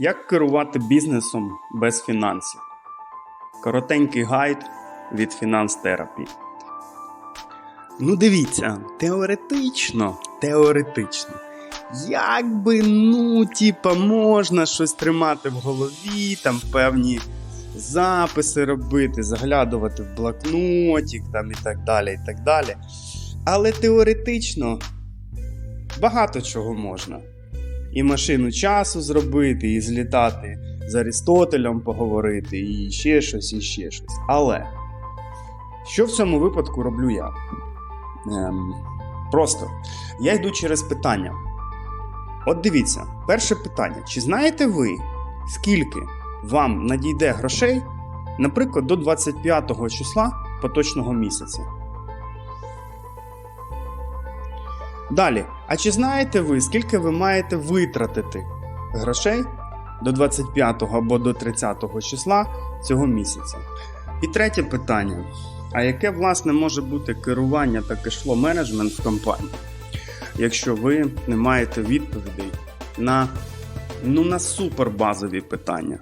Як керувати бізнесом без фінансів? Коротенький гайд від фінанс-терапії. Ну, дивіться, теоретично, теоретично. Якби, ну, типа, можна щось тримати в голові, там певні записи робити, заглядувати в блокнотик там і так далі, і так далі. Але теоретично багато чого можна. І машину часу зробити, і злітати з Арістотелем поговорити, і ще щось, і ще щось. Але що в цьому випадку роблю я? Ем, просто я йду через питання. От дивіться, перше питання: чи знаєте ви, скільки вам надійде грошей, наприклад, до 25 числа поточного місяця? Далі, а чи знаєте ви, скільки ви маєте витратити грошей до 25 або до 30 числа цього місяця? І третє питання: а яке власне може бути керування та кешло менеджмент в компанії, якщо ви не маєте відповідей на, ну, на супербазові питання?